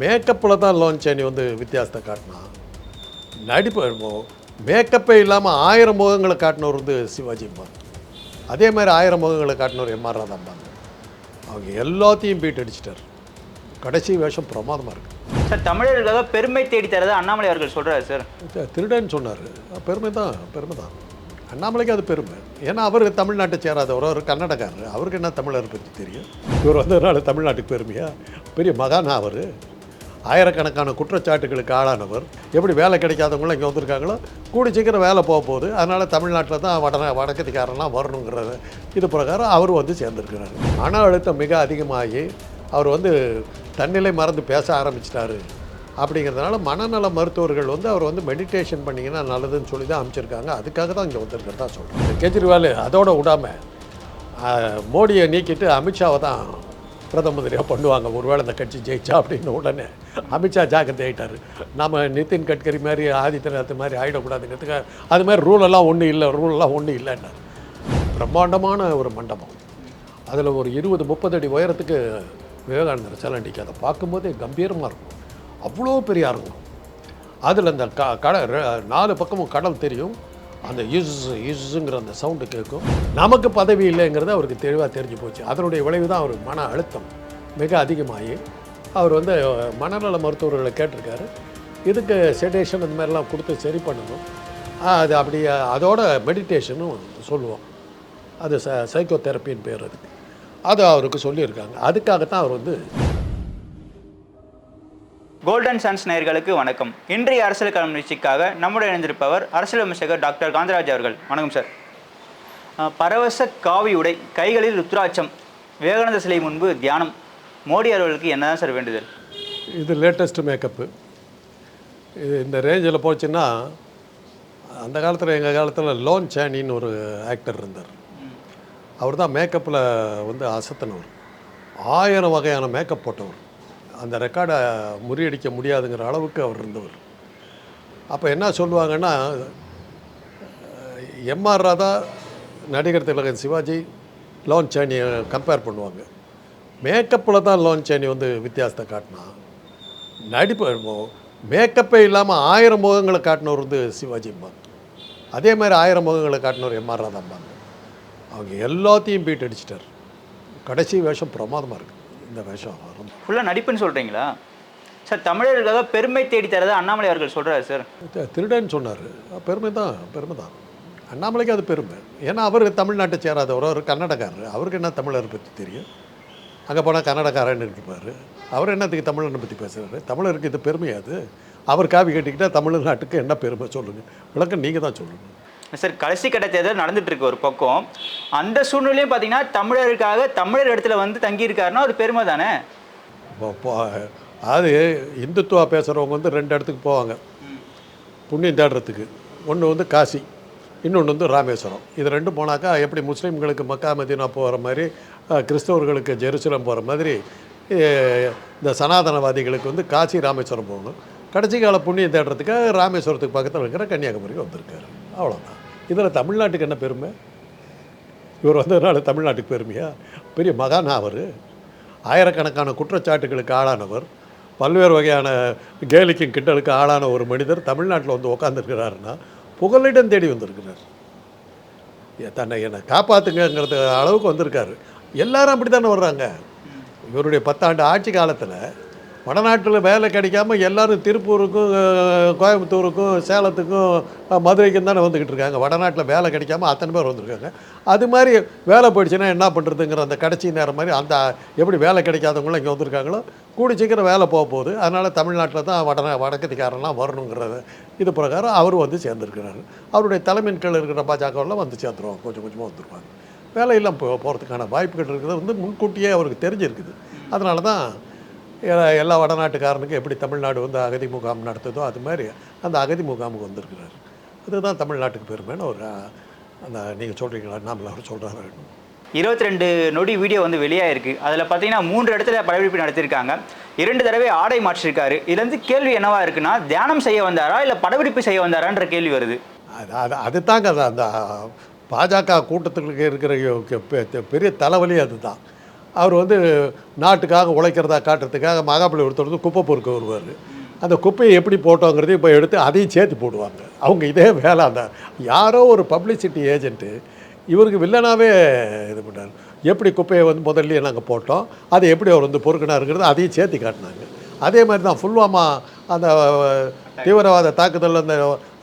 மேக்கப்பில் தான் loan Chaney வந்து வித்தியாசத்தை காட்டினான் நடிப்பு மேக்கப்பே இல்லாமல் ஆயிரம் முகங்களை காட்டினவர் வந்து சிவாஜிம்பாங்க அதே மாதிரி ஆயிரம் முகங்களை காட்டினவர் எம்ஆர் ராதாம்பாங்க அவங்க எல்லாத்தையும் பீட் அடிச்சிட்டார். கடைசி வேஷம் பிரமாதமாக இருக்குது சார் தமிழர்களுக்காக பெருமை தேடி தரதா அண்ணாமலை அவர்கள் சொல்றாரு சார். திருடன்னு சொன்னார். பெருமை தான் பெருமை தான். அண்ணாமலைக்கு அது பெருமை. ஏன்னா அவர் தமிழ்நாட்டை சேராதவர். அவர் கன்னடக்காரர் அவருக்கு என்ன தமிழர் பற்றி தெரியும்? இவர் வந்ததுனால தமிழ்நாட்டுக்கு பெருமையா? பெரிய மகானா அவர். ஆயிரக்கணக்கான குற்றச்சாட்டுகளுக்கு ஆளானவர். எப்படி வேலை கிடைக்காதவங்களும் இங்கே வந்திருக்காங்களோ கூடி சீக்கிரம் வேலை போக போகுது. அதனால் தமிழ்நாட்டில் தான் வட வடக்கத்துக்காரெல்லாம் வரணுங்கிறது இது பிரகாரம் அவர் வந்து சேர்ந்துருக்கிறார். மன அழுத்தம் மிக அதிகமாகி அவர் வந்து தன்னிலை மறந்து பேச ஆரம்பிச்சிட்டாரு. அப்படிங்கிறதுனால மனநல மருத்துவர்கள் வந்து அவர் வந்து மெடிடேஷன் பண்ணிங்கன்னா நல்லதுன்னு சொல்லி தான் அமைச்சிருக்காங்க. அதுக்காக தான் இங்கே வந்திருக்கிறதா சொல்கிறேன் கெஜ்ரிவால் அதோட விடாமல் மோடியை நீக்கிட்டு அமித்ஷாவை தான் பிரதம மந்திரியாக பண்ணுவாங்க. ஒருவேளை இந்த கட்சி ஜெயிச்சா அப்படின்னு உடனே. அமித்ஷா ஜாக்கிரதை ஆகிட்டார் நம்ம நிதின் கட்கரி மாதிரி ஆதித்யநாத் மாதிரி ஆகிடக்கூடாதுங்கிறதுக்காக அது மாதிரி ரூலெல்லாம் ஒன்றும் இல்லை. ரூலெல்லாம் ஒன்றும் இல்லைன்னா பிரம்மாண்டமான ஒரு மண்டபம். அதில் ஒரு இருபது முப்பது அடி உயரத்துக்கு விவேகானந்தர் சிலை அடிக்கு அதை பார்க்கும்போதே கம்பீரமாக இருக்கும். அவ்வளோ பெரிய இருக்கும் அதில் அந்த க கடல் நாலு பக்கமும் கடல் தெரியும். அந்த யூஸ் யூஸுங்கிற அந்த சவுண்டு கேட்கும். நமக்கு பதவி இல்லைங்கிறது அவருக்கு தெளிவாக தெரிஞ்சு போச்சு. அதனுடைய விளைவு தான் அவர் மன அழுத்தம் மிக அதிகமாகி அவர் வந்து மனநல மருத்துவர்களை கேட்டிருக்காரு. இதுக்கு செடேஷன் இந்த மாதிரிலாம் கொடுத்து சரி பண்ணணும். அது அப்படி அதோட மெடிடேஷனும் சொல்லுவோம். அது ச சைக்கோ தெரப்பின்னு பேர் அதுக்கு. அது அவருக்கு சொல்லியிருக்காங்க. அதுக்காகத்தான் அவர் வந்து கோல்டன் சன்ஸ் நேயர்களுக்கு வணக்கம். இன்றைய அரசியல் களம் நிகழ்ச்சிக்காக நம்முடைய இணைந்திருப்பவர் அரசியல் விமர்சகர் டாக்டர் காந்தராஜ் அவர்கள். வணக்கம் சார். பரவச காவி உடை கைகளில் ருத்ராட்சம் விவேகானந்த சிலை முன்பு தியானம். மோடி அவர்களுக்கு என்னதான் சார் வேண்டுதல்? இது லேட்டஸ்ட் மேக்கப்பு இது இந்த ரேஞ்சில் போச்சுன்னா அந்த காலத்தில் எங்கள் காலத்தில் லோன் சேனின்னு ஒரு ஆக்டர் இருந்தார். அவர் தான் மேக்கப்பில் வந்து அசத்தினவர். ஆயிரம் வகையான மேக்கப் போட்டவர். அந்த ரெக்கார்டை முறியடிக்க முடியாதுங்கிற அளவுக்கு அவர் இருந்தவர். அப்போ என்ன சொல்லுவாங்கன்னா எம்ஆர் ராதா நடிகர் திலகன் சிவாஜி லோன் சேனியை கம்பேர் பண்ணுவாங்க. மேக்கப்பில் தான் லோன் சேனி வந்து வித்தியாசத்தை காட்டினா நடிப்பு மேக்கப்பே இல்லாமல் ஆயிரம் முகங்களை காட்டினவர் வந்து சிவாஜிம்பாங்க அதே மாதிரி ஆயிரம் முகங்களை காட்டினவர் எம்ஆர் ராதாம்பாங்க அவங்க எல்லாத்தையும் பீட் அடிச்சிட்டார். கடைசி வேஷம் பிரமாதமாக இருக்குது இந்த வேஷம் ரொம்ப ஃபுல்லாக நடிப்புன்னு சொல்கிறீங்களா சார் தமிழர்களுக்காக பெருமை தேடி தரதா அண்ணாமலை அவர்கள் சொல்றாரு சார். திருடன்னு சொன்னார். பெருமை தான் பெருமை தான். அண்ணாமலைக்கு அது பெருமை. ஏன்னா அவர் தமிழ்நாட்டை சேராதவர் அவர் கன்னடக்காரர் அவருக்கு என்ன தமிழர் பற்றி தெரியும்? அங்கே போனால் கன்னடக்காரன்னு இருப்பார். அவர் என்னத்துக்கு தமிழனை பற்றி பேசுகிறாரு தமிழருக்கு இது பெருமையா அது? அவர் காவி கட்டிக்கிட்டால் தமிழ்நாட்டுக்கு என்ன பெருமை சொல்லுங்கள் விளக்கம் நீங்கள் தான் சொல்லணும் சார் கடைசி கட்ட தேர்தல் நடந்துட்டு இருக்கு ஒரு பக்கம். அந்த சூழ்நிலையும் பார்த்தீங்கன்னா தமிழருக்காக தமிழர் இடத்துல வந்து தங்கியிருக்காருன்னா ஒரு பெருமை தானே? இப்போ- அது இந்துத்துவா பேசுகிறவங்க வந்து ரெண்டு இடத்துக்கு போவாங்க. புண்ணியம் தேடுறதுக்கு. ஒன்று வந்து காசி இன்னொன்று வந்து ராமேஸ்வரம். இது ரெண்டும் போனாக்கா எப்படி முஸ்லீம்களுக்கு மக்கா மதினா போகிற மாதிரி கிறிஸ்தவர்களுக்கு ஜெருசலம் போகிற மாதிரி இந்த சனாதனவாதிகளுக்கு வந்து காசி ராமேஸ்வரம் போகணும். கடைசி கால புண்ணியம் தேடுறதுக்காக ராமேஸ்வரத்துக்கு பக்கத்தில் இருக்கிற கன்னியாகுமரிக்கு வந்திருக்காரு. அவ்வளோதான் இதில் தமிழ்நாட்டுக்கு என்ன பெருமை? இவர் வந்ததுனால தமிழ்நாட்டுக்கு பெருமையா? பெரிய மகானா அவர். ஆயிரக்கணக்கான குற்றச்சாட்டுகளுக்கு ஆளானவர். பல்வேறு வகையான கேலிக்கும் கிண்டலுக்கு ஆளான ஒரு மனிதர் தமிழ்நாட்டில் வந்து உட்காந்துருக்கிறாருன்னா புகலிடம் தேடி வந்திருக்கிறார். ஏ, தன்னை என்னை காப்பாற்றுங்கிறது அளவுக்கு வந்திருக்காரு. எல்லாரும் அப்படி தானே வர்றாங்க. இவருடைய பத்தாண்டு ஆட்சி காலத்தில் வடநாட்டில் வேலை கிடைக்காம எல்லாரும் திருப்பூருக்கும் கோயம்புத்தூருக்கும் சேலத்துக்கும் மதுரைக்கும் தானே வந்துக்கிட்டு இருக்காங்க. வடநாட்டில் வேலை கிடைக்காம அத்தனை பேர் வந்திருக்காங்க. அது மாதிரி வேலை போயிடுச்சுன்னா என்ன பண்ணுறதுங்கிற அந்த கடைசி நேரம் மாதிரி அந்த எப்படி வேலை கிடைக்காதவங்களும் இங்கே வந்திருக்காங்களோ கூடி சீக்கிரம் வேலை போக போகுது. அதனால் தமிழ்நாட்டில் தான் வட வடக்கத்திக்காரெல்லாம் வரணுங்கிறது. இது பிரகாரம் அவர் வந்து சேர்ந்துருக்கிறாரு. அவருடைய தலைமையின் கீழ் இருக்கிற பாஜகவெல்லாம் வந்து சேர்ந்துருவாங்க. கொஞ்சம் கொஞ்சமாக வந்துருவாங்க. வேலையெல்லாம் போ போகிறதுக்கான வாய்ப்புகள் இருக்கிறது வந்து முன்கூட்டியே அவருக்கு தெரிஞ்சிருக்குது. அதனால தான் எல்லா வடநாட்டுக்காரனுக்கும் எப்படி தமிழ்நாடு வந்து அகதி முகாம் நடத்துதோ அது மாதிரி அந்த அகதி முகாமுக்கு வந்திருக்கிறார். அதுதான் தமிழ்நாட்டுக்கு பெருமைன்னு ஒரு அந்த நீங்கள் சொல்கிறீங்களா நாமள அவர் சொல்கிறாரு இருபத்தி ரெண்டு நொடி வீடியோ வந்து வெளியாயிருக்கு. அதில் பார்த்தீங்கன்னா மூன்று இடத்துல படப்பிடிப்பு நடத்தியிருக்காங்க இரண்டு தடவை ஆடை மாற்றிருக்காரு. இதுலேருந்து கேள்வி என்னவா இருக்குன்னா தியானம் செய்ய வந்தாரா இல்லை படப்பிடிப்பு செய்ய வந்தாரான்ற கேள்வி வருது. அது அது அதுதாங்க அது அந்த பாஜக கூட்டத்துக்கு இருக்கிற பெரிய தலைவலி அதுதான். அவர் வந்து நாட்டுக்காக உழைக்கிறதா காட்டுறதுக்காக மகாபலிபுரத்தில் வந்து குப்பை பொறுக்க வருவார். அந்த குப்பையை எப்படி போட்டோங்கிறதையும் இப்போ எடுத்து அதையும் சேர்த்து போடுவாங்க. அவங்க இதே வேலை அந்த யாரோ ஒரு பப்ளிசிட்டி ஏஜென்ட்டு இவருக்கு வில்லனாகவே இது பண்ணார். எப்படி குப்பையை வந்து முதல்லையே நாங்கள் போட்டோம் அதை எப்படி அவர் வந்து பொறுக்கினாருங்கிறது அதையும் சேர்த்து காட்டினாங்க. அதே மாதிரி தான் ஃபுல்வாமா அந்த தீவிரவாத தாக்குதலில் அந்த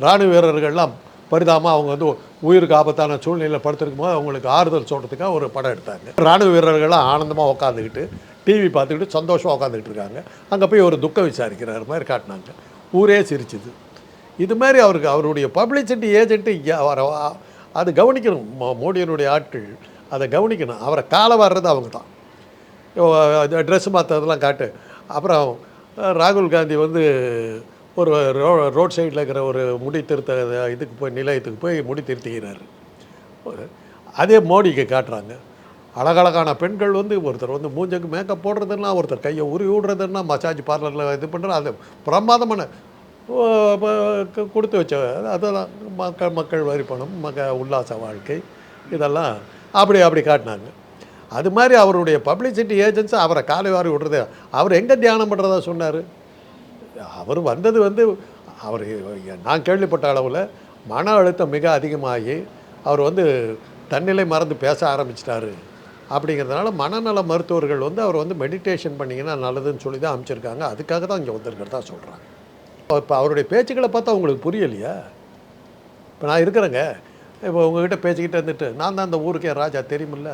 இராணுவ வீரர்கள்லாம் பரிதாபமாக அவங்க வந்து உயிருக்கு ஆபத்தான சூழ்நிலையில் படுத்திருக்கும் போது அவங்களுக்கு ஆறுதல் சொல்கிறதுக்காக ஒரு படம் எடுத்தாங்க. ராணுவ வீரர்கள்லாம் ஆனந்தமாக உட்காந்துக்கிட்டு டிவி பார்த்துக்கிட்டு சந்தோஷமாக உட்காந்துக்கிட்டு இருக்காங்க. அங்கே போய் ஒரு துக்கம் விசாரிக்கிறார் மாதிரி காட்டினாங்க. ஊரே சிரிச்சுது. இது மாதிரி அவருக்கு அவருடைய பப்ளிசிட்டி ஏஜென்ட்டு அவரை அது கவனிக்கணும். மோ- மோடியினுடைய ஆட்கள் அதை கவனிக்கணும். அவரை காலை வர்றது அவங்க தான். ட்ரெஸ் மாற்றதெல்லாம் காட்டு. அப்புறம் ராகுல் காந்தி வந்து ஒரு ரோ ரோட் சைடில் இருக்கிற ஒரு முடி திருத்த இதுக்கு போய் நிலையத்துக்கு போய் முடி திருத்திக்கிறாரு அதே மோடிக்கு காட்டுறாங்க. அழகழகான பெண்கள் வந்து ஒருத்தர் வந்து மூஞ்சுக்கு மேக்கப் போடுறதுன்னா ஒருத்தர் கையை உருவி விடுறதுன்னா மசாஜ் பார்லரில் இது பண்ணுற அது பிரமாதமான கொடுத்து வச்ச அதெல்லாம் மக்கள் மக்கள் வரி பணம் மக உல்லாச வாழ்க்கை இதெல்லாம் அப்படி அப்படி காட்டினாங்க. அது மாதிரி அவருடைய பப்ளிசிட்டி ஏஜென்ட்ஸ் அவரை காலை வாரி விடுறது அவர் எங்கே தியானம் பண்ணுறதா சொன்னார்? அவர் வந்தது வந்து அவர் நான் கேள்விப்பட்ட அளவில் மன அழுத்தம் மிக அதிகமாகி அவர் வந்து தன்னிலை மறந்து பேச ஆரம்பிச்சிட்டாரு. அப்படிங்கிறதுனால மனநல மருத்துவர்கள் வந்து அவர் வந்து மெடிடேஷன் பண்ணிங்கன்னா நல்லதுன்னு சொல்லி தான் அமைச்சிருக்காங்க அதுக்காக தான் இங்கே வந்திருக்கிறதா சொல்கிறாங்க இப்போ அவருடைய பேச்சுக்களை பார்த்தா உங்களுக்கு புரியலையா? இப்போ நான் இருக்கிறேங்க. இப்போ உங்ககிட்ட பேச்சுக்கிட்டே இருந்துட்டு நான் தான் அந்த ஊருக்கே ராஜா தெரியுமில்ல?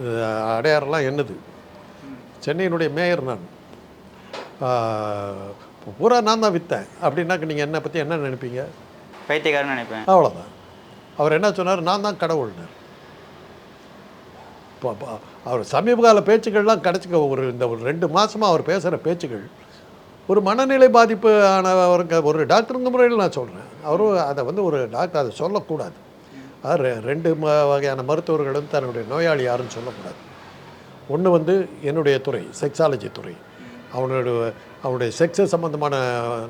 இது அடையாரெல்லாம் என்னது? சென்னையினுடைய மேயர் நான். பூரா நான் தான் விற்றேன் அப்படின்னாக்க நீங்கள் என்னை பற்றி என்ன நினைப்பீங்க? பைத்தியக்காரன்னு நினைப்பேன். அவ்வளோதான் அவர் என்ன சொன்னார்? நான் தான் கடவுள்னார். இப்போ இப்போ அவர் சமீபகால பேச்சுக்கள்லாம் கிடச்சிக்க ஒரு இந்த ஒரு ரெண்டு மாதமாக அவர் பேசுகிற பேச்சுகள் ஒரு மனநிலை பாதிப்பு ஆனவருக்கு ஒரு டாக்டருங்க முறையில் நான் சொல்கிறேன் அவரும் அதை வந்து ஒரு டாக்டர் அதை சொல்லக்கூடாது. அது ரெ- ரெண்டு வகையான மருத்துவர்கள் வந்து தன்னுடைய நோயாளி யாருன்னு சொல்லக்கூடாது. ஒன்று வந்து என்னுடைய துறை செக்ஸாலஜி துறை. அவனுடைய அவனுடைய செக்ஸு சம்மந்தமான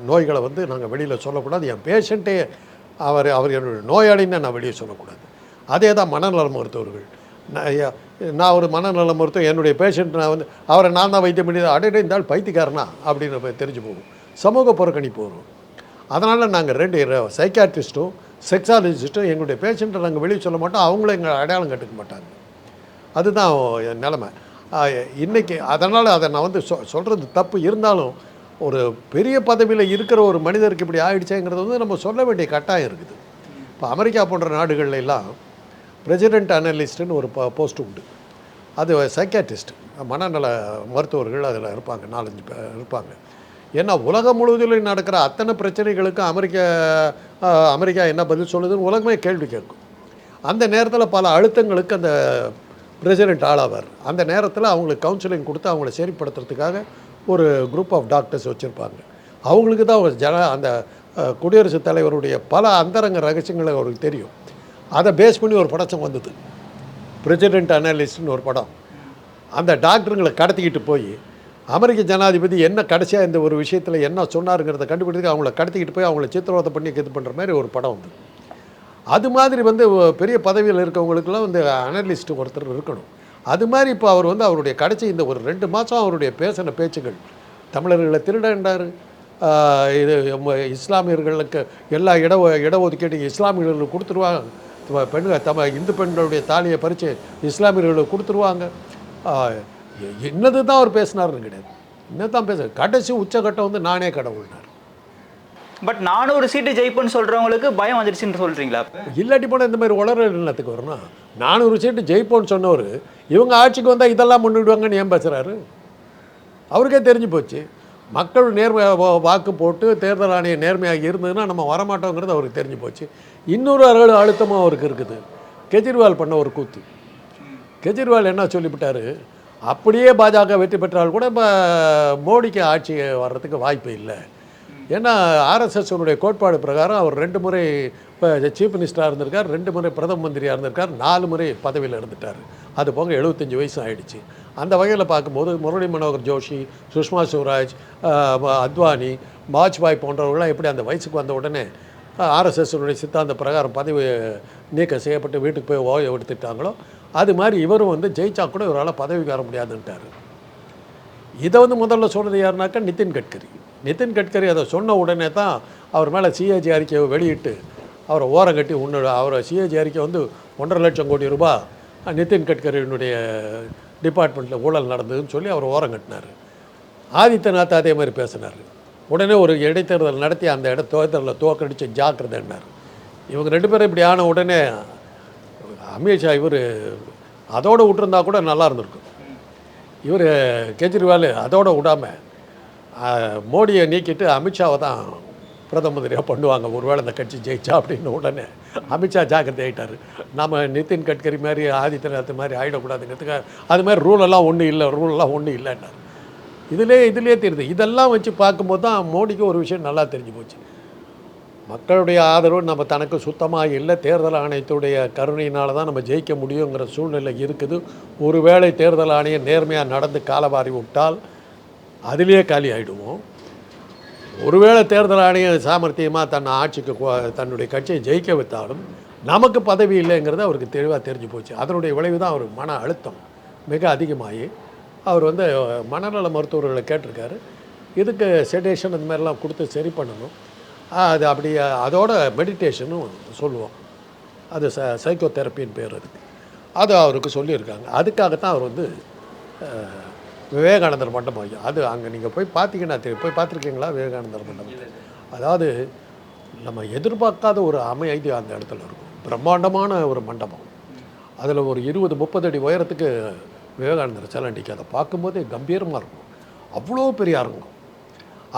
நோய்களை வந்து நாங்கள் வெளியில் சொல்லக்கூடாது. என் பேஷண்ட்டே அவர் அவர் என்னுடைய நோயாளின்னு நான் வெளியே சொல்லக்கூடாது. அதே தான் மனநல மருத்துவர்கள். நான் நான் ஒரு மனநல மருத்துவம் என்னுடைய பேஷண்ட் நான் வந்து அவரை நான் தான் வைத்தியம் பண்ணி அடையிட இந்த ஆள் பைத்தியக்காரனா? அப்படின்னு தெரிஞ்சு போகும். சமூக புறக்கணிப்பு வரும். அதனால் நாங்கள் ரெண்டு சைக்காட்ரிஸ்ட்டும் செக்ஸாலஜிஸ்ட்டும் எங்களுடைய பேஷண்ட்டை நாங்கள் வெளியே சொல்ல மாட்டோம். அவங்களும் எங்களை அடையாளம் கட்டுக்க மாட்டாங்க. அதுதான் என் நிலமை. இன்றைக்கி அதனால் அதை நான் வந்து சொ சொல்கிறது தப்பு. இருந்தாலும் ஒரு பெரிய பதவியில் இருக்கிற ஒரு மனிதருக்கு இப்படி ஆயிடுச்சேங்கிறது வந்து நம்ம சொல்ல வேண்டிய கட்டாயம் இருக்குது. இப்போ அமெரிக்கா போன்ற நாடுகள்ல எல்லாம் பிரசிடென்ட் அனலிஸ்ட்டுன்னு ஒரு போஸ்ட் உண்டு. அது சைக்காட்டிஸ்ட் மனநல மருத்துவர்கள் அதில் இருப்பாங்க நாலஞ்சு பேர் இருப்பாங்க. ஏன்னா உலகம் முழுவதிலும் நடக்கிற அத்தனை பிரச்சனைகளுக்கும் அமெரிக்க அமெரிக்கா என்ன பதில் சொல்லுதுன்னு உலகமே கேள்வி கேட்கும். அந்த நேரத்தில் பல அழுத்தங்களுக்கு அந்த பிரசிடென்ட் ஆளாவார். அந்த நேரத்தில் அவங்களுக்கு கவுன்சிலிங் கொடுத்து அவங்கள சரிப்படுத்துறதுக்காக ஒரு குரூப் ஆஃப் டாக்டர்ஸ் வச்சுருப்பாங்க. அவங்களுக்கு தான் ஒரு ஜன அந்த குடியரசுத் தலைவருடைய பல அந்தரங்க ரகசியங்கள் அவருக்கு தெரியும். அதை பேஸ் பண்ணி ஒரு படச்சம் வந்தது. பிரசிடென்ட் அனாலிஸ்ட்னு ஒரு படம். அந்த டாக்டருங்களை கடத்திக்கிட்டு போய் அமெரிக்க ஜனாதிபதி என்ன கடைசியாக இந்த ஒரு விஷயத்தில் என்ன சொன்னாருங்கிறத கண்டுபிடித்து அவங்கள கடத்திக்கிட்டு போய் அவங்கள சித்திரவதை பண்ணி இது பண்ணுற மாதிரி ஒரு படம் வந்து அது மாதிரி வந்து பெரிய பதவியில் இருக்கவங்களுக்கெல்லாம் வந்து அனலிஸ்ட் ஒருத்தர் இருக்கணும். அது மாதிரி இப்போ அவர் வந்து அவருடைய கடைசி இந்த ஒரு ரெண்டு மாதம் அவருடைய பேசின பேச்சுகள் தமிழர்களை திருடன்றார் இது இஸ்லாமியர்களுக்கு எல்லா இட இடஒதுக்கீடு இஸ்லாமியர்களுக்கு கொடுத்துருவாங்க. பெண்கள் தம இந்து பெண்களுடைய தாலியை பறித்து இஸ்லாமியர்களுக்கு கொடுத்துருவாங்க. எ- என்னது தான் அவர் பேசினாருன்னு கிடையாது. இன்னும் தான் பேச கடைசி உச்சகட்டம் வந்து நானே கடவுள்னார். பட் நானூறு சீட்டு ஜெயிப்புன்னு சொல்றவங்களுக்கு பயம் வந்துருச்சுன்னு சொல்றீங்களா? இல்லாட்டி போனால் இந்த மாதிரி உலர நிலத்துக்கு வரணும் நானூறு சீட்டு ஜெயிப்போன்னு சொன்னவர் இவங்க ஆட்சிக்கு வந்தால் இதெல்லாம் முன்னிடுவாங்கன்னு ஏன் பேசுகிறாரு அவருக்கே தெரிஞ்சு போச்சு. மக்கள் நேர்மை வாக்கு போட்டு தேர்தல் ஆணையம் நேர்மையாக இருந்ததுன்னா நம்ம வரமாட்டோங்கிறது அவருக்கு தெரிஞ்சு போச்சு. இன்னொரு அருள் அழுத்தமும் அவருக்கு இருக்குது. கெஜ்ரிவால் பண்ண ஒரு கூத்து. கெஜ்ரிவால் என்ன சொல்லிவிட்டார்? அப்படியே பாஜக வெற்றி பெற்றால் கூட இப்போ மோடிக்கு ஆட்சி வர்றதுக்கு வாய்ப்பு இல்லை. ஏன்னா ஆர்எஸ்எஸ்னுடைய கோட்பாடு பிரகாரம் அவர் ரெண்டு முறை இப்போ சீஃப் மினிஸ்டராக இருந்திருக்கார் ரெண்டு முறை பிரதம மந்திரியாக இருந்திருக்கார் நாலு முறை பதவியில் இருந்துட்டார். அது போக எழுபத்தஞ்சு வயசு ஆகிடுச்சு அந்த வகையில் பார்க்கும்போது முரளி மனோகர் ஜோஷி சுஷ்மா ஸ்வராஜ் அத்வானி வாஜ்பாய் போன்றவர்கள்லாம் எப்படி அந்த வயசுக்கு வந்த உடனே ஆர்எஸ்எஸ்னுடைய சித்தாந்த பிரகாரம் பதவி நீக்கம் செய்யப்பட்டு வீட்டுக்கு போய் ஓய்வு எடுத்துட்டாங்களோ அது மாதிரி இவரும் வந்து ஜெயிச்சா கூட இவரால் பதவிக்கு வர முடியாதுன்ட்டார். இதை வந்து முதல்ல சொன்னது யாருனாக்கா நிதின் கட்கரி. நிதின் கட்கரி அதை சொன்ன உடனே தான் அவர் மேலே சிஏஜி அறிக்கையை வெளியிட்டு அவரை ஓரம் கட்டி உன்னோட அவரை சிஏஜி அறிக்கை வந்து ஒன்றரை லட்சம் கோடி ரூபாய் நிதின் கட்கரியினுடைய டிபார்ட்மெண்ட்டில் ஊழல் நடந்ததுன்னு சொல்லி அவர் ஓரம் கட்டினார். ஆதித்யநாத் அதே மாதிரி பேசினார். உடனே ஒரு இடைத்தேர்தல் நடத்தி அந்த இட தேர்தலில் தோக்கடிச்சு ஜாக்கிரதைன்னார் இவங்க ரெண்டு பேரும் இப்படி ஆன உடனே அமித்ஷா இவர் அதோடு விட்டுருந்தா கூட நல்லா இருந்திருக்கும். இவர் கெஜ்ரிவால் அதோடு விடாமல் மோடியை நீக்கிட்டு அமித்ஷாவை தான் பிரதம மந்திரியாக பண்ணுவாங்க. ஒருவேளை இந்த கட்சி ஜெயிச்சா அப்படின்னு உடனே அமித்ஷா ஜாக்கிரதை ஆகிட்டார் நம்ம நிதின் கட்கரி மாதிரி ஆதித்யநாத் மாதிரி ஆகிடக்கூடாதுங்கிறதுக்காக அது மாதிரி ரூலெல்லாம் ஒன்றும் இல்லை ரூலெல்லாம் ஒன்றும் இல்லைன்னார். இதிலே இதிலே தெரியுது. இதெல்லாம் வச்சு பார்க்கும்போது தான் மோடிக்கு ஒரு விஷயம் நல்லா தெரிஞ்சு போச்சு. மக்களுடைய ஆதரவு நம்ம தனக்கு சுத்தமாக இல்லை. தேர்தல் ஆணையத்துடைய கருணையினால தான் நம்ம ஜெயிக்க முடியுங்கிற சூழ்நிலை இருக்குது. ஒருவேளை தேர்தல் ஆணையம் நேர்மையாக நடந்து காலவாரி விட்டால் அதிலேயே காலி ஆகிடுவோம் ஒருவேளை தேர்தல் ஆணையம் சாமர்த்தியமாக தன்னை ஆட்சிக்கு தன்னுடைய கட்சியை ஜெயிக்க வைத்தாலும் நமக்கு பதவி இல்லைங்கிறது அவருக்கு தெளிவாக தெரிஞ்சு போச்சு. அதனுடைய விளைவு தான் அவர் மன அழுத்தம் மிக அதிகமாகி அவர் வந்து மனநல மருத்துவர்களை கேட்டிருக்காரு. இதுக்கு செடேஷன் இந்த மாதிரிலாம் கொடுத்து சரி பண்ணணும். அது அப்படி அதோட மெடிடேஷனும் சொல்லுவோம். அது ச சைக்கோ தெரப்பின்னு பேர் அதுக்கு. அது அவருக்கு சொல்லியிருக்காங்க. அதுக்காகத்தான் அவர் வந்து விவேகானந்தர் மண்டபம் ஐயா. அது அங்கே நீங்கள் போய் பார்த்தீங்கன்னா தெரியும். போய் பார்த்துருக்கீங்களா விவேகானந்தர் மண்டபம் அதாவது நம்ம எதிர்பார்க்காத ஒரு அமைதி அந்த இடத்துல இருக்கும். பிரம்மாண்டமான ஒரு மண்டபம். அதில் ஒரு இருபது முப்பது அடி உயரத்துக்கு விவேகானந்தர் சிலை நிற்கும் அதை பார்க்கும்போதே கம்பீரமாக இருக்கும். அவ்வளோ பெரிய அரங்கம்.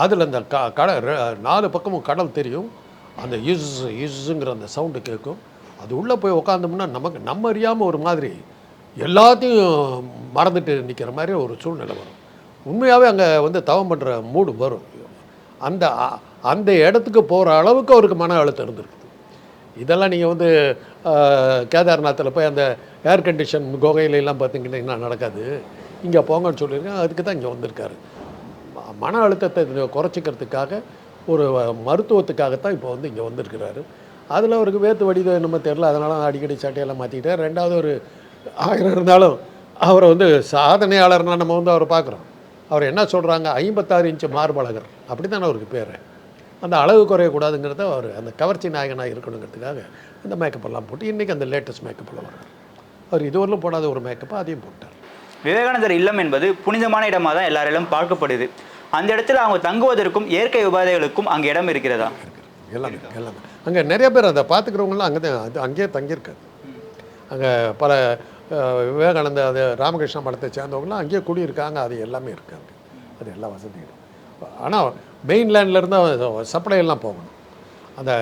அதில் அந்த க கடல் நாலு பக்கமும் கடல் தெரியும். அந்த இஸ் இஸ்ஸுங்கிற அந்த சவுண்டு கேட்கும் அது உள்ளே போய் உக்காந்தோம்னா நமக்கு நம்ம அறியாமல் ஒரு மாதிரி எல்லாத்தையும் மறந்துட்டு நிற்கிற மாதிரி ஒரு சூழ்நிலை வரும். உண்மையாகவே அங்கே வந்து தவம் பண்ணுற மூடு வரும். அந்த அந்த இடத்துக்கு போகிற அளவுக்கு அவருக்கு மன அழுத்தம் இருந்திருக்குது. இதெல்லாம் நீங்கள் வந்து கேதார்நாத்தில் போய் அந்த ஏர் கண்டிஷன் குகையில எல்லாம் பார்த்தீங்கன்னா நடக்காது. இங்கே போங்கன்னு சொல்லியிருக்கேன் அதுக்கு தான் இங்கே வந்திருக்காரு. ம- மன அழுத்தத்தை குறைச்சிக்கிறதுக்காக ஒரு மருத்துவத்துக்காகத்தான் இப்போ வந்து இங்கே வந்திருக்கிறாரு. அதில் அவருக்கு வேத்து வடிதோ என்னமோ தெரில அதனால அடிக்கடி சட்டையெல்லாம் மாற்றிக்கிட்டார் ரெண்டாவது ஒரு ஆயிரம் இருந்தாலும் அவரை வந்து சாதனையாளர்னா நம்ம வந்து அவரை பார்க்குறோம். அவர் என்ன சொல்கிறாங்க ஐம்பத்தாறு இன்ச்சு மார்பழகர். அப்படி தானே அவருக்கு பேர். அந்த அளவு குறையக்கூடாதுங்கிறத அவர் அந்த கவர்ச்சி நாயகனாக இருக்கணுங்கிறதுக்காக அந்த மேக்கப் எல்லாம் போட்டு இன்றைக்கி அந்த லேட்டஸ்ட் மேக்கப்பில் வர்றார். அவர் இதுவரையிலும் போடாத ஒரு மேக்கப்பை அதையும் போட்டார். விவேகானந்தர் இல்லம் என்பது புனிதமான இடமாக தான் எல்லாராலும் பார்க்கப்படுது. அந்த இடத்துல அவங்க தங்குவதற்கும் இயற்கை உபாதைகளுக்கும் அங்கே இடம் இருக்கிறதா? எல்லாமே எல்லாமே. அங்கே நிறைய பேர் அதை பார்த்துக்கிறவங்களாம் அங்கே தான் அது அங்கேயே தங்கியிருக்காரு. அங்கே பல விவேகானந்த அது ராமகிருஷ்ண மடத்தை சேர்ந்தவங்களாம் அங்கேயே குடியிருக்காங்க. அது எல்லாமே இருக்காங்க அது எல்லா வசதியும் ஆனால் மெயின்லேண்ட்லேருந்து சப்ளை எல்லாம் போகணும். அந்த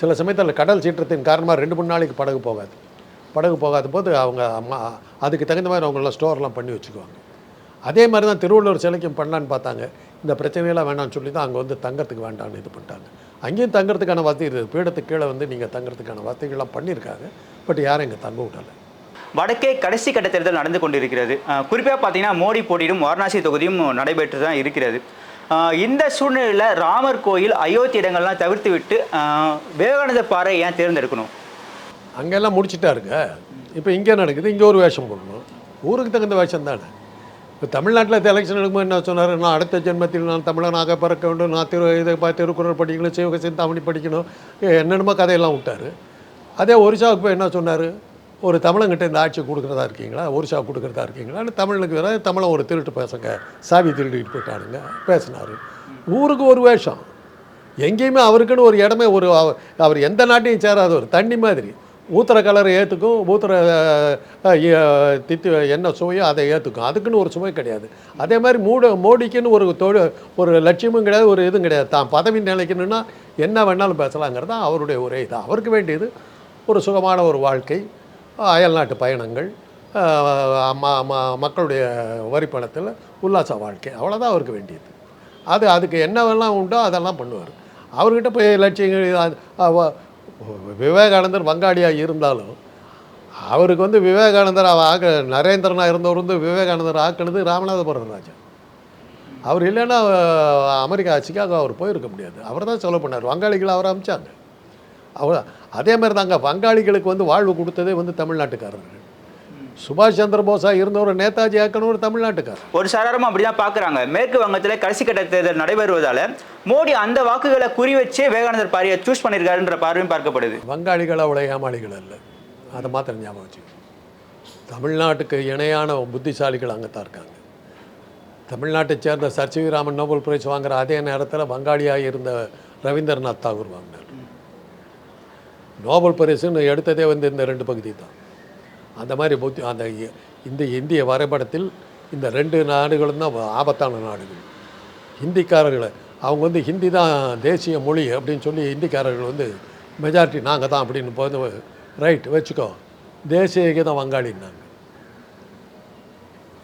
சில சமயத்தில் கடல் சீற்றத்தின் காரணமாக ரெண்டு மூணு நாளைக்கு படகு போகாது. படகு போகாத போது அவங்க அம்மா அதுக்கு தகுந்த மாதிரி அவங்களாம் ஸ்டோர்லாம் பண்ணி வச்சுக்குவாங்க. அதே மாதிரி தான் திருவள்ளுவர் சிலைக்கும் பண்ணலான்னு பார்த்தாங்க. இந்த பிரச்சனையெல்லாம் வேணாம்னு சொல்லி தான் அங்கே வந்து தங்கத்துக்கு வேண்டாம்னு இது பண்ணிட்டாங்க. அங்கேயும் தங்குறதுக்கான வசதி இருக்குது. பீடத்துக்கு கீழே வந்து நீங்கள் தங்குறதுக்கான வசதிகள்லாம் பண்ணியிருக்காங்க. பட் யாரும் இங்கே தங்க விடலை. வடக்கே கடைசி கட்ட தேர்தல் நடந்து கொண்டிருக்கிறது. குறிப்பாக பார்த்தீங்கன்னா மோடி போட்டியிடும் வாரணாசி தொகுதியும் நடைபெற்று தான் இருக்கிறது. இந்த சூழ்நிலையில் ராமர் கோயில் அயோத்தி இடங்கள்லாம் தவிர்த்து விட்டு விவேகானந்த விவேகானந்தர் பாறை ஏன் தேர்ந்தெடுக்கணும்? அங்கெல்லாம் முடிச்சிட்டாருங்க இப்போ இங்கே நடக்குது? இங்கே ஒரு வேஷம் போடணும். ஊருக்கு தகுந்த வேஷம் தானே. இப்போ தமிழ்நாட்டில் எலெக்ஷன் எடுக்கும்போது என்ன சொன்னார்? நான் அடுத்த ஜென்மத்தில் நான் தமிழனாக பிறக்க வேண்டும். நான் திரு இதை பார்த்து திருக்குறள் படிக்கணும் சிவக சிந்தாமணி படிக்கணும். என்னென்னமோ கதையெல்லாம் விட்டார். அதே ஒரிசாவுக்கு போய் என்ன சொன்னார்? ஒரு தமிழங்கிட்ட இந்த ஆட்சி கொடுக்குறதா இருக்கீங்களா? ஒரிசா கொடுக்குறதா இருக்கீங்களான்னு தமிழுக்கு வேற தமிழை ஒரு திருட்டு பசங்க சாவி திருடிட்டு போயிட்டானுங்க பேசினார். ஊருக்கு ஒரு வேஷம். எங்கேயுமே அவருக்குன்னு ஒரு இடமே ஒரு அவர் எந்த நாட்டையும் சேராத ஒரு தண்ணி மாதிரி. ஊத்துற கலரை ஏற்றுக்கும் ஊத்துற தித்து என்ன சுவையோ அதை ஏற்றுக்கும் அதுக்குன்னு ஒரு சுவை கிடையாது. அதே மாதிரி மூட மோடிக்குன்னு ஒரு தொழில் ஒரு லட்சியமும் கிடையாது ஒரு இதுவும் கிடையாது. தான் பதவி நிலைக்கணும்னா என்ன வேணாலும் பேசலாங்கிறது தான் அவருடைய ஒரே இது. அவருக்கு வேண்டியது ஒரு சுகமான ஒரு வாழ்க்கை. அயல்நாட்டு பயணங்கள் மக்களுடைய வரி பணத்தில் உல்லாச வாழ்க்கை அவ்வளோதான் அவருக்கு வேண்டியது. அது அதுக்கு என்னவெல்லாம் உண்டோ அதெல்லாம் பண்ணுவார். அவர்கிட்ட போய் லட்சியங்கள் விவேகானந்தர் வங்காளியாக இருந்தாலும் அவருக்கு வந்து விவேகானந்தர் ஆக ஆக்க நரேந்திரனாக இருந்தவர் வந்து விவேகானந்தர் ஆக்கினது ராமநாதபுரம் ராஜா. அவர் இல்லைன்னா அமெரிக்கா ஆட்சிக்காக அவர் போயிருக்க முடியாது. அவர் தான் செலவு பண்ணார். வங்காளிகளை அவர் அமிச்சாங்க. அவர் அதே மாதிரி தாங்க வங்காளிகளுக்கு வந்து வாழ்வு கொடுத்ததே வந்து தமிழ்நாட்டுக்காரர்கள். சுபாஷ் சந்திர போஸா இருந்தவர் நேதாஜி ஆக்கணும் தமிழ்நாட்டுக்கார் ஒரு சாராரும் அப்படிதான் பார்க்குறாங்க. மேற்கு வங்கத்தில் கடைசி கட்ட தேர்தல் நடைபெறுவதால மோடி அந்த வாக்குகளை குறி வச்சே விவேகானந்தர் பாரியை சூஸ் பண்ணியிருக்காருன்ற பார்வையும் பார்க்கப்படுது. வங்காளிகள் அவ்வளோ ஏமாளிகள் அல்ல அதை மாத்திரம் ஞாபகம் வச்சுக்கணும் தமிழ்நாட்டுக்கு இணையான புத்திசாலிகள் அங்கே தான் இருக்காங்க. தமிழ்நாட்டை சேர்ந்த Sir. C. V. Raman Nobel prize வாங்குற அதே நேரத்தில் வங்காளியாக இருந்த ரவீந்திரநாத் தாகூர் வாங்கினார். நோபல் பரிசுன்னு எடுத்ததே வந்து இந்த ரெண்டு பகுதி தான். அந்த மாதிரி புத்தி அந்த இந்த இந்திய வரைபடத்தில் இந்த ரெண்டு நாடுகளும் தான் ஆபத்தான நாடுகள். ஹிந்திக்காரர்களை அவங்க வந்து ஹிந்தி தான் தேசிய மொழி அப்படின்னு சொல்லி ஹிந்திக்காரர்கள் வந்து மெஜாரிட்டி நாங்கள் தான் அப்படின்னு போது ரைட் வச்சுக்கோ தேசிய கீதம் வங்காளின்னாங்க.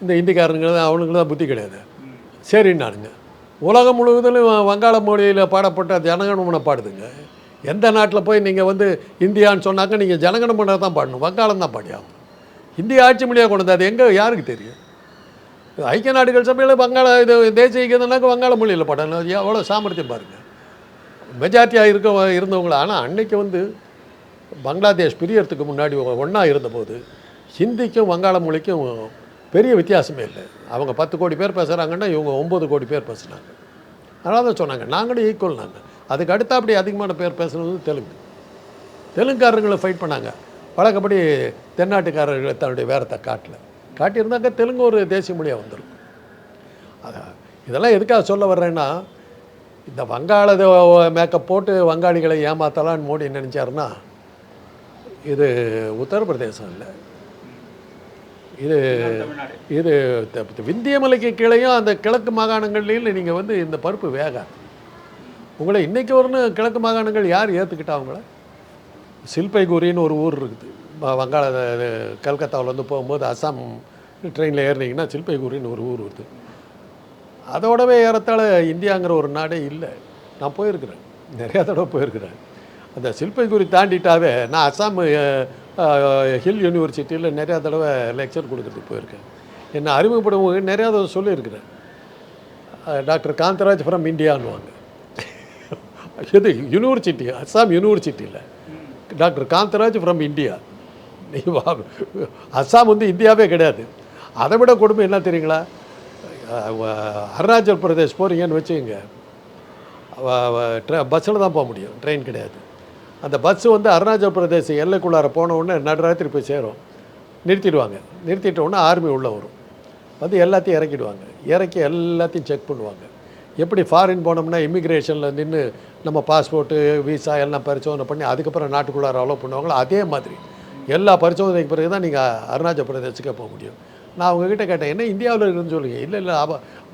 இந்த ஹிந்திக்காரங்க தான் அவனுங்களுக்கு தான் புத்தி கிடையாது. சரின்னானுங்க. உலகம் முழுவதிலும் வங்காள மொழியில் பாடப்பட்ட ஜனகணமனை பாடுதுங்க. எந்த நாட்டில் போய் நீங்கள் வந்து இந்தியான்னு சொன்னாக்க நீங்கள் ஜனகணமனை தான் பாடணும் வங்காளம் தான் பாடியாகும் இந்திய ஆட்சி மொழியாக கொண்டு அது எங்கே யாருக்கு தெரியும்? ஐக்கிய நாடுகள் சபையில் வங்காள இது தேசிய கீதம்னாக்க வங்காள மொழியில் பாடணும். எவ்வளோ சாமர்த்தியம் பாருங்கள் மெஜாரிட்டியாக இருக்க இருந்தவங்கள. ஆனால் அன்னைக்கு வந்து பங்களாதேஷ் பிரியறதுக்கு முன்னாடி ஒன்றா இருந்தபோது ஹிந்திக்கும் வங்காள மொழிக்கும் பெரிய வித்தியாசமே இல்லை. அவங்க பத்து கோடி பேர் பேசுகிறாங்கன்னா இவங்க ஒம்பது கோடி பேர் பேசுனாங்க. அதனால தான் சொன்னாங்க. நாங்களும் ஈக்குவல் நாங்கள் அதுக்கு அடுத்த அப்படி அதிகமான பேர் பேசுகிறது தெலுங்கு. தெலுங்குக்காரர்களை ஃபைட் பண்ணாங்க. வழக்கப்படி தென்னாட்டுக்காரர்களை தன்னுடைய வேரத்தை காட்டல. காட்டியிருந்தாக்க தெலுங்கு ஒரு தேசிய மொழியாக வந்திருக்கும். அதான் இதெல்லாம் எதுக்காக சொல்ல வர்றேன்னா இந்த வங்காள மேக்கப் போட்டு வங்காளிகளை ஏமாத்தலான்னு மோடி நினச்சாருன்னா இது உத்தரப்பிரதேசம் இல்லை. இது இது விந்திய மலைக்கு கீழேயும் அந்த கிழக்கு மாகாணங்கள்லையும் நீங்கள் வந்து இந்த பருப்பு வேகாது. உங்களை இன்றைக்கி வரணும் கிழக்கு மாகாணங்கள் யார் ஏற்றுக்கிட்டா அவங்கள? சில்பைகுரின்னு ஒரு ஊர் இருக்குது. வங்காள கல்கத்தாவில் வந்து போகும்போது அசாம் ட்ரெயினில் ஏறினீங்கன்னா சில்பைகுரின்னு ஒரு ஊர் வருது அதோடவே ஏறத்தாழ இந்தியாங்கிற ஒரு நாடே இல்லை. நான் போயிருக்கிறேன். நிறையா தடவை போயிருக்கிறேன். அந்த சில்பைகுரி தாண்டிட்டாவே நான் அஸ்ஸாம் ஹில் யூனிவர்சிட்டியில் நிறையா தடவை லெக்சர் கொடுக்கறதுக்கு போயிருக்கேன். என்னை அறிமுகப்படுவங்க நிறையா தடவை சொல்லியிருக்கிறேன். டாக்டர் காந்தராஜ் ஃப்ரம் இந்தியான்னுவாங்க. இது யூனிவர்சிட்டி அஸ்ஸாம் யூனிவர்சிட்டியில் டாக்டர் காந்தராஜ் ஃப்ரம் இந்தியா நீ வா அஸ்ஸாம் வந்து இந்தியாவே கிடையாது. அதை விட கொடுமை என்ன தெரியுங்களா? அருணாச்சல் பிரதேஷ் போகிறீங்கன்னு வச்சுக்கோங்க. பஸ்ஸில் தான் போக முடியும். ட்ரெயின் கிடையாது. அந்த பஸ்ஸு வந்து அருணாச்சல் பிரதேச எல்லைக்குள்ளார போன உடனே நடுராத்திரி போய் சேரும். நிறுத்திடுவாங்க. நிறுத்திட்ட உடனே ஆர்மி உள்ளே வரும். வந்து எல்லாத்தையும் இறக்கிடுவாங்க. இறக்கி எல்லாத்தையும் செக் பண்ணுவாங்க. எப்படி ஃபாரின் போனோம்னா இமிக்ரேஷனில் நின்று நம்ம பாஸ்போர்ட்டு விசா எல்லாம் பரிசோதனை பண்ணி அதுக்கப்புறம் நாட்டுக்குள்ளார அலோவ் பண்ணுவாங்களோ அதே மாதிரி. எல்லா பரிசோதனைக்கு பிறகு தான் நீங்கள் அருணாச்சல் பிரதேசத்துக்கே போக முடியும். நான் அவங்கக்கிட்ட கேட்டேன் என்ன இந்தியாவில் இருக்குன்னு சொல்லுங்க. இல்லை இல்லை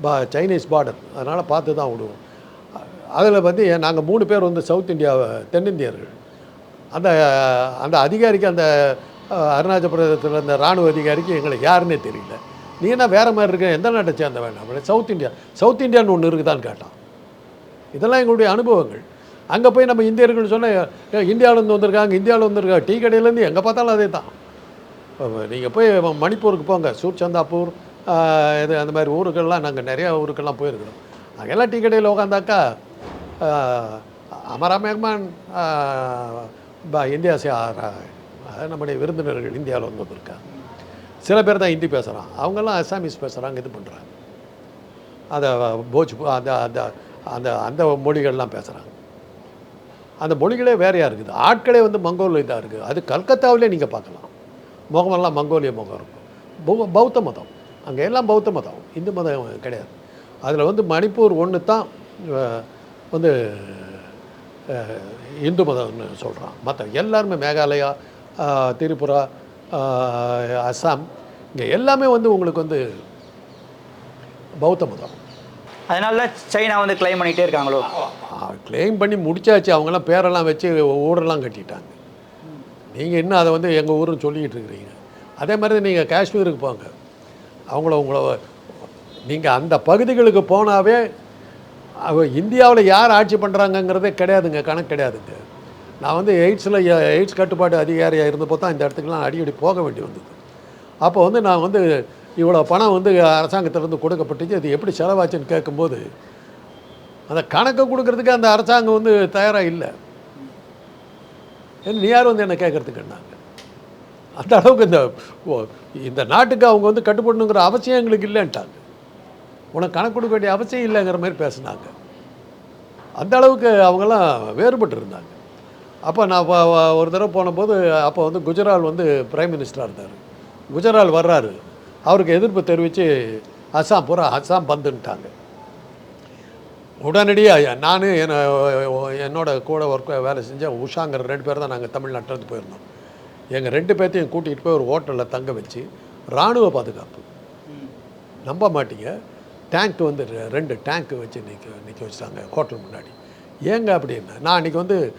பா சைனீஸ் பார்டர் அதனால் பார்த்து தான் விடுவோம். அதில் வந்து நாங்கள் மூணு பேர் வந்து சவுத் இந்தியாவை தென்னிந்தியர்கள். அந்த அந்த அதிகாரிக்கு அந்த அஹ், அருணாச்சல பிரதேசத்தில் இருந்த இராணுவ அதிகாரிக்கு எங்களுக்கு யாருன்னே தெரியல. நீ என்ன வேறு மாதிரி இருக்க? எந்த நாட்டை சேர்ந்த வேண்டாம் அப்படி சவுத் இந்தியா சவுத் இந்தியான்னு ஒன்று இருக்குதான்னு கேட்டான். இதெல்லாம் எங்களுடைய அனுபவங்கள். அங்கே போய் நம்ம இந்தியர்கள் சொன்னால் இந்தியாவிலேருந்து வந்திருக்காங்க இந்தியாவில் வந்திருக்காங்க டீ கடையிலேருந்து எங்கே பார்த்தாலும் அதே தான் நீங்கள் போய் மணிப்பூருக்கு போங்க. சூர்ச்சந்தாப்பூர் இது அந்த மாதிரி ஊருக்கெல்லாம் நாங்கள் நிறையா ஊருக்கெல்லாம் போயிருக்கிறோம். அங்கெல்லாம் டீ கடையில் உட்காந்தாக்கா அமரா மேக்மான் இந்தியா சே நம்முடைய விருந்தினர்கள் இந்தியாவில் வந்து வந்திருக்காங்க. சில பேர் தான் ஹிந்தி பேசுகிறான் அவங்கெல்லாம் அசாமீஸ் பேசுகிறாங்க இது பண்ணுறாங்க அதை போஜ் அந்த அந்த அந்த அந்த மொழிகள்லாம் பேசுகிறாங்க அந்த மொழிகளே வேறையாக இருக்குது? ஆட்களே வந்து மங்கோல் இதாக இருக்குது அது கல்கத்தாவிலே நீங்கள் பார்க்கலாம். முகமெல்லாம் மங்கோலிய முகம் இருக்கும். பௌத்த மதம். அங்கே எல்லாம் பௌத்த மதம். இந்து மதம் கிடையாது. அதில் வந்து மணிப்பூர் ஒன்று தான் வந்து இந்து மதம்னு சொல்கிறான் மற்ற எல்லாருமே மேகாலயா திரிபுரா அஸ்ஸாம் இங்கே எல்லாமே வந்து உங்களுக்கு வந்து பௌத்த மதம். அதனால தான் சைனா வந்து கிளைம் பண்ணிகிட்டே இருக்காங்களோ? கிளைம் பண்ணி முடிச்சாச்சு. அவங்கெல்லாம் பேரெல்லாம் வச்சு ஊரெல்லாம் கட்டிட்டாங்க. நீங்கள் இன்னும் அதை வந்து எங்கள் ஊருன்னு சொல்லிக்கிட்டு இருக்கிறீங்க? அதே மாதிரி நீங்கள் காஷ்மீருக்கு போங்க. அவங்கள உங்களை நீங்கள் அந்த பகுதிகளுக்கு போனாவே இந்தியாவில் யார் ஆட்சி பண்ணுறாங்கங்கிறதே கிடையாதுங்க. கணக்கு கிடையாதுங்க. நான் வந்து எய்ட்ஸில் எய்ட்ஸ் கட்டுப்பாடு அதிகாரியாக இருந்தப்போ தான் இந்த இடத்துக்குலாம் அடிக்கடி போக வேண்டி வந்தது. அப்போ வந்து நான் வந்து இவ்வளோ பணம் வந்து அரசாங்கத்திலேருந்து கொடுக்கப்பட்டுச்சு அது எப்படி செலவாச்சுன்னு கேட்கும்போது அந்த கணக்கை கொடுக்கறதுக்கு அந்த அரசாங்கம் வந்து தயாராக இல்லை. ஏன்னா நீ யார் வந்து என்ன கேட்கறதுக்குன்னாங்க அந்த அளவுக்கு இந்த ஓ, இந்த நாட்டுக்கு அவங்க வந்து கட்டுப்படணுங்கிற அவசியம் எங்களுக்கு இல்லைன்ட்டாங்க. உனக்கு கணக்கு கொடுக்க வேண்டிய அவசியம் இல்லைங்கிற மாதிரி பேசினாங்க. அந்த அளவுக்கு அவங்கெல்லாம் வேறுபட்டு இருந்தாங்க அப்போ நான் ஒரு தடவை போனபோது அப்போ வந்து குஜரால் வந்து பிரைம் மினிஸ்டராக இருந்தார். குஜரால் வர்றாரு. அவருக்கு எதிர்ப்பு தெரிவித்து அஸ்ஸாம் பூரா அஸ்ஸாம் பந்துன்ட்டாங்க. உடனடியாக நான் என்ன என்னோட கூட ஒர்க் வேலை செஞ்ச உஷாங்கிற ரெண்டு பேர் தான் நாங்கள் தமிழ்நாட்டிலேருந்து போயிருந்தோம். எங்கள் ரெண்டு பேர்த்தையும் கூட்டிகிட்டு போய் ஒரு ஹோட்டலில் தங்க வச்சு இராணுவ பாதுகாப்பு. நம்ப மாட்டீங்க. டேங்க் வந்து ரெ- ரெண்டு டேங்க் வச்சு நிற்க நிற்க வச்சுட்டாங்க ஹோட்டல் முன்னாடி. ஏங்க அப்படின்னா நான் அன்றைக்கி வந்து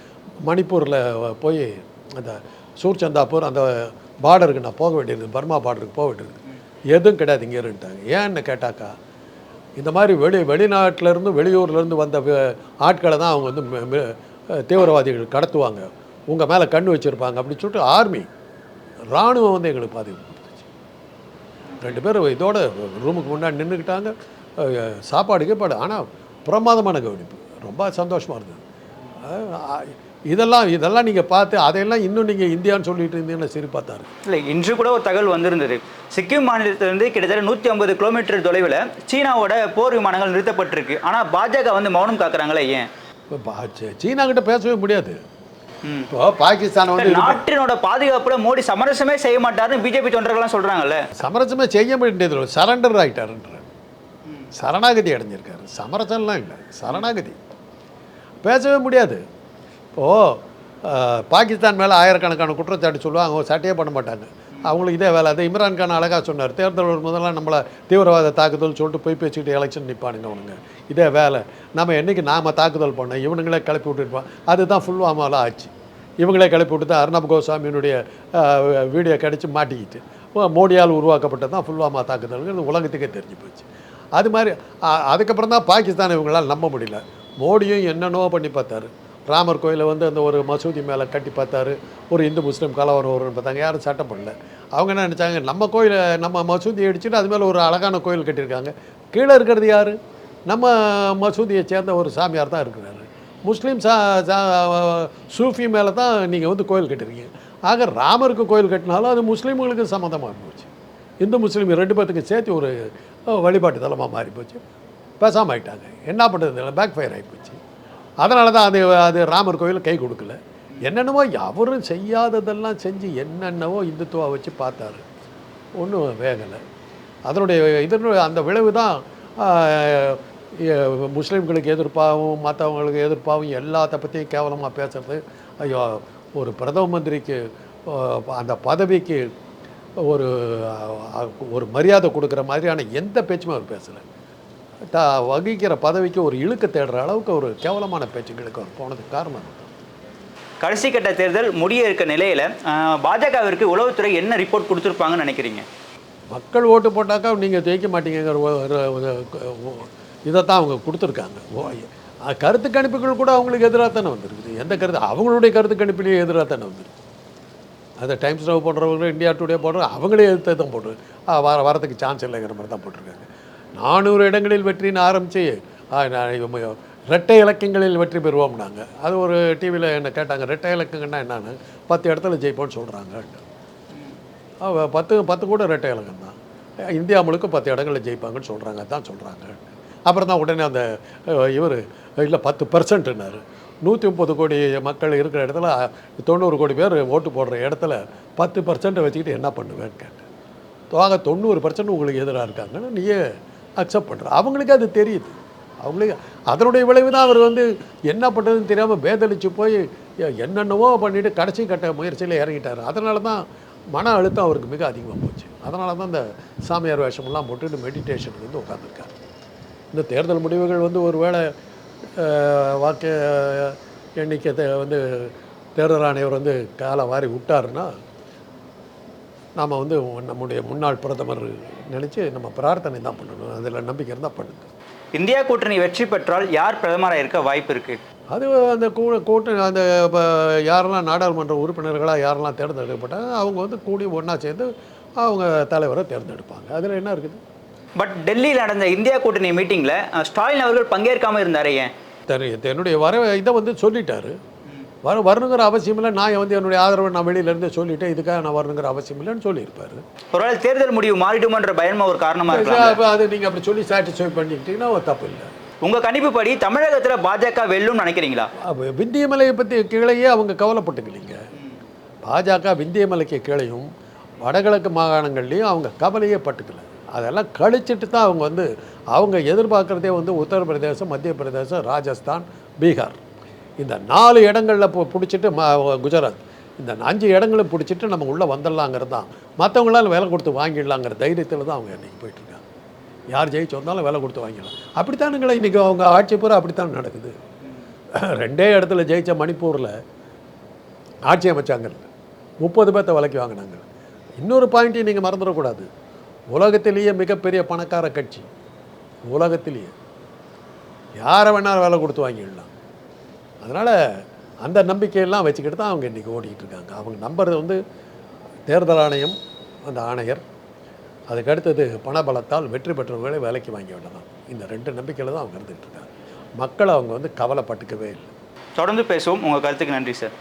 மணிப்பூரில் போய் அந்த சூர்ச்சந்தாப்பூர் அந்த பார்டருக்கு நான் போக வேண்டியது பர்மா பார்டருக்கு போக வேண்டியது எதுவும் கிடையாது இங்கே இருந்துட்டாங்க. ஏன்னு கேட்டாக்கா இந்த மாதிரி வெளி வெளிநாட்டிலேருந்து வெளியூர்லேருந்து வந்த ஆட்களை தான் அவங்க வந்து தீவிரவாதிகள் கடத்துவாங்க. உங்கள் மேலே கண்ணு வச்சுருப்பாங்க அப்படின்னு சொல்லிட்டு ஆர்மி இராணுவம் வந்து எங்களுக்கு பாதிப்பு கொடுத்துச்சு. ரெண்டு பேரும் இதோட ரூமுக்கு முன்னாடி நின்றுக்கிட்டாங்க சாப்பாடு கீப்பாடு ஆனால் பிரமாதமான கவனிப்பு. ரொம்ப சந்தோஷமாக இருந்தது. இதெல்லாம் இதெல்லாம் நீங்கள் பார்த்து அதையெல்லாம் இன்னும் நீங்கள் இந்தியான்னு சொல்லிட்டு இருந்தீங்கன்னா சரி பார்த்தாரு இல்லை இன்று கூட ஒரு தகவல் வந்திருந்தது. சிக்கிம் மாநிலத்திலிருந்து கிட்டத்தட்ட நூற்றி ஐம்பது கிலோமீட்டர் தொலைவில் சீனாவோட போர் விமானங்கள் நிறுத்தப்பட்டிருக்கு. ஆனால் பாஜக வந்து மௌனம் காக்குறாங்களே ஏன்? இப்போ சீனா கிட்ட பேசவே முடியாது. இப்போ பாகிஸ்தானை வந்து நாட்டினோட பாதுகாப்புல மோடி சமரசமே செய்ய மாட்டாருன்னு பிஜேபி தொண்டர்கள்லாம் சொல்றாங்கல்ல. சமரசமே செய்ய வேண்டியது சரண்டர் ஆகிட்டாருன்ற சரணாகதி அடைஞ்சிருக்காரு. சமரசம்லாம் இல்லை. சரணாகதி. பேசவே முடியாது. இப்போது பாகிஸ்தான் மேலே ஆயிரக்கணக்கான குற்றச்சாட்டு சொல்லுவாங்க. அவங்க சட்டையே பண்ண மாட்டாங்க. அவங்களுக்கு இதே வேலை. அது இம்ரான் கான் அழகாக சொன்னார். தேர்தல் வரும் நம்மளை தீவிரவாத தாக்குதல் சொல்லிட்டு போய் பேசிக்கிட்டு எலெக்ஷன் நிற்பானுங்க அவனுங்க இதே வேலை. நம்ம என்னைக்கு நாம் தாக்குதல் பண்ணோம்? இவனுங்களே கிளப்பி விட்டுருப்பான் அதுதான் ஃபுல்வாமாவில் ஆச்சு. இவங்களே கிளப்பி விட்டு தான் அர்ணப் கோஸ்வாமியினுடைய வீடியோ கிடச்சி மாட்டிக்கிட்டு. மோடியால் உருவாக்கப்பட்டது தான் ஃபுல்வாமா தாக்குதல்ங்கிறது உலகத்துக்கே தெரிஞ்சு போச்சு. அது மாதிரி அதுக்கப்புறம் தான் பாகிஸ்தான் இவங்களால் நம்ப முடியல. மோடியும் என்னென்னவோ பண்ணி பார்த்தாரு. ராமர் கோயிலை வந்து அந்த ஒரு மசூதி மேலே கட்டி பார்த்தாரு. ஒரு இந்து முஸ்லீம் கலவரம் வரும்னு பார்த்தாங்க. யாரும் சட்டம் பண்ணல. அவங்க என்ன நினச்சாங்க நம்ம கோயிலை நம்ம மசூதி அடிச்சுட்டு அது மேலே ஒரு அழகான கோயில் கட்டியிருக்காங்க. கீழே இருக்கிறது யார்? நம்ம மசூதியை சேர்ந்த ஒரு சாமியார் தான் இருக்கிறாரு. முஸ்லீம் சா சா- சூஃபி மேலே தான் நீங்கள் வந்து கோயில் கட்டிருக்கீங்க ஆக ராமருக்கு கோயில் கட்டினாலும் அது முஸ்லீம்களுக்கு சம்மந்தமாக போச்சு. இந்து முஸ்லீம் ரெண்டு பேர்த்துக்கு சேர்த்து ஒரு வழிபாட்டு தலமாக மாறி போச்சு பேசாமல் ஆகிட்டாங்க என்ன பண்ணுறது பேக் ஃபயர் ஆகி போச்சு அதனால தான் அது அது ராமர் கோயில் கை கொடுக்கல. என்னென்னவோ அவரும் செய்யாததெல்லாம் செஞ்சு என்னென்னவோ இந்துத்துவா வச்சு பார்த்தாரு. ஒன்றும் வேகலை. அதனுடைய இதனுடைய அந்த விளைவு தான் முஸ்லீம்களுக்கு எதிர்ப்பாகவும் மற்றவங்களுக்கு எதிர்ப்பாகவும் எல்லாத்த பற்றியும் கேவலமாக பேசுறது. ஐயோ ஒரு பிரதம மந்திரிக்கு அந்த பதவிக்கு ஒரு ஒரு மரியாதை கொடுக்குற மாதிரியான எந்த பேச்சுமே அவர் பேசலை. த வகிக்கிற பதவிக்கு ஒரு இழுக்க தேடுற அளவுக்கு ஒரு கேவலமான பேச்சுங்களுக்கு அவர் போனதுக்கு காரணம். கடைசி கட்ட தேர்தல் முடிய இருக்க நிலையில பாஜகவிற்கு உளவுத்துறை என்ன ரிப்போர்ட் கொடுத்துருப்பாங்கன்னு நினைக்கிறீங்க? மக்கள் ஓட்டு போட்டாக்கா நீங்கள் ஜெயிக்க மாட்டீங்கிற இதைத்தான் அவங்க கொடுத்துருக்காங்க. கருத்து கணிப்புகள் கூட அவங்களுக்கு எதிராக தானே வந்திருக்குது. எந்த கருத்து? அவங்களுடைய கருத்து கணிப்பிலேயே எதிராக தானே வந்திருக்கு. அதை டைம்ஸ் நவ் போடுறவங்க இந்தியா டுடே போடுற அவங்களே எதிர்த்து தான் போட்டு வர வரதுக்கு சான்ஸ் இல்லைங்கிற மாதிரி தான் போட்டிருக்காங்க. நானூறு இடங்களில் வெற்றின்னு ஆரம்பித்து ரெட்டை இலக்கங்களில் வெற்றி பெறுவோம் நாங்கள் அது ஒரு டிவியில் என்ன கேட்டாங்க ரெட்டை இலக்கங்கள்னா என்னன்னு? பத்து இடத்துல ஜெயிப்போம்னு சொல்கிறாங்க பத்து பத்து கூட ரெட்டை இலக்கம் தான். இந்தியா முழுக்க பத்து இடங்களில் ஜெயிப்பாங்கன்னு சொல்கிறாங்க தான் சொல்கிறாங்க அப்புறம் தான் உடனே அந்த இவர் இல்லை பத்து பர்சன்ட்னாரு நூற்றி முப்பது கோடி மக்கள் இருக்கிற இடத்துல தொண்ணூறு கோடி பேர் ஓட்டு போடுற இடத்துல பத்து பர்சன்ட்டை வச்சுக்கிட்டு என்ன பண்ணுவேன்னு கேட்டேன். வாங்க தொண்ணூறு பர்சன்ட் உங்களுக்கு எதிராக இருக்காங்கன்னு நீயே அக்செப்ட் பண்ணுற அவங்களுக்கு அது தெரியுது. அவங்களுக்கு அதனுடைய விளைவு தான் அவர் வந்து என்ன பண்ணுறதுன்னு தெரியாமல் பேதளிச்சு போய் என்னென்னவோ பண்ணிவிட்டு கடைசி கட்ட முயற்சியில் இறங்கிட்டார். அதனால தான் மன அழுத்தம் அவருக்கு மிக அதிகமாக போச்சு. அதனால தான் இந்த சாமியார் வேஷமெல்லாம் போட்டுட்டு மெடிடேஷனுக்கு வந்து உட்காந்துருக்காரு இந்த தேர்தல் முடிவுகள் வந்து ஒரு வேளை வாக்கு எண்ணிக்கை வந்து தேர்தல் ஆணையர் வந்து காலை வாரி விட்டாருன்னா நாம் வந்து நம்முடைய முன்னாள் பிரதமர் நினச்சி நம்ம பிரார்த்தனை தான் பண்ணணும். அதில் நம்பிக்கை இருந்தால் பண்ணுங்க. இந்தியா கூட்டணி வெற்றி பெற்றால் யார் பிரதமராக இருக்க வாய்ப்பு இருக்கு? அது அந்த கூட்டணி அந்த இப்போ யாரெல்லாம் நாடாளுமன்ற உறுப்பினர்களாக யாரெல்லாம் தேர்ந்தெடுக்கப்பட்டாங்க அவங்க வந்து கூடி ஒன்றா சேர்ந்து அவங்க தலைவரை தேர்ந்தெடுப்பாங்க. அதில் என்ன இருக்குது? பட் டெல்லியில் நடந்த இந்தியா கூட்டணி மீட்டிங்கில் ஸ்டாலின் அவர்கள் பங்கேற்காம இருந்தாரே ஏன்? என்னுடைய வர இதை வந்து சொல்லிட்டாரு. வர வரணுங்கிற அவசியம் இல்லை. நான் வந்து என்னுடைய ஆதரவை நான் வெளியிலேருந்து சொல்லிட்டேன். இதுக்காக நான் வரணுங்கிற அவசியம் இல்லைன்னு சொல்லியிருப்பாரு. ஒருவேளை தேர்தல் முடிவு மாறிடுமன்ற பயமா ஒரு காரணமா இருக்கலாம் அப்ப அது நீங்கள் அப்படி சொல்லி சாட்டிஸ்ஃபை பண்ணிக்கிட்டீங்கன்னா ஒரு தப்பு இல்லை. உங்க கணிப்புப்படி தமிழகத்துல பாஜக வெல்லும் நினைக்கிறீங்களா? விந்தியமலையை பற்றி கீழேயே அவங்க கவலைப்பட்டுக்கலீங்க. பாஜக விந்தியமலைக்கு கீழையும் வடகிழக்கு மாகாணங்கள்லேயும் அவங்க கவலையே பட்டுக்கல. அதெல்லாம் கழிச்சிட்டு தான் அவங்க வந்து அவங்க எதிர்பார்க்குறதே வந்து உத்தரப்பிரதேசம் மத்திய பிரதேசம் ராஜஸ்தான் பீகார். இந்த நாலு இடங்களில் இப்போ பிடிச்சிட்டு ம குஜராத். இந்த அஞ்சு இடங்களும் பிடிச்சிட்டு நம்ம உள்ளே வந்துடலாங்கிறது தான். மற்றவங்களால விலை கொடுத்து வாங்கிடலாங்கிற தைரியத்தில் தான் அவங்க இன்றைக்கி போயிட்டுருக்காங்க. யார் ஜெயிச்சு வந்தாலும் விலை கொடுத்து வாங்கிடலாம். அப்படித்தானுங்களே இன்றைக்கி அவங்க ஆட்சி பூரா அப்படித்தான் நடக்குது. ரெண்டே இடத்துல ஜெயித்த மணிப்பூரில் ஆட்சி அமைச்சாங்க முப்பது பேர்த்த விலைக்கு வாங்கினாங்க. இன்னொரு பாயிண்ட்டையும் நீங்கள் மறந்துடக்கூடாது. உலகத்திலேயே மிகப்பெரிய பணக்கார கட்சி. உலகத்திலேயே. யாரை வேணாலும் விலை கொடுத்து வாங்கிடலாம். அதனால் அந்த நம்பிக்கையெல்லாம் வச்சுக்கிட்டு தான் அவங்க இன்றைக்கி ஓடிக்கிட்டு இருக்காங்க அவங்க நம்புறது வந்து தேர்தல் ஆணையம் அந்த ஆணையர். அதுக்கு அடுத்தது பணபலத்தால் வெற்றி பெற்றவர்களை வேலைக்கு வாங்கி விடலாம். இந்த ரெண்டு நம்பிக்கையில் தான் அவங்க இருந்துகிட்டு இருக்காங்க. மக்களை அவங்க வந்து கவலைப்பட்டுக்கவே இல்லை. தொடர்ந்து பேசுவோம். உங்கள் கருத்துக்கு நன்றி சார்.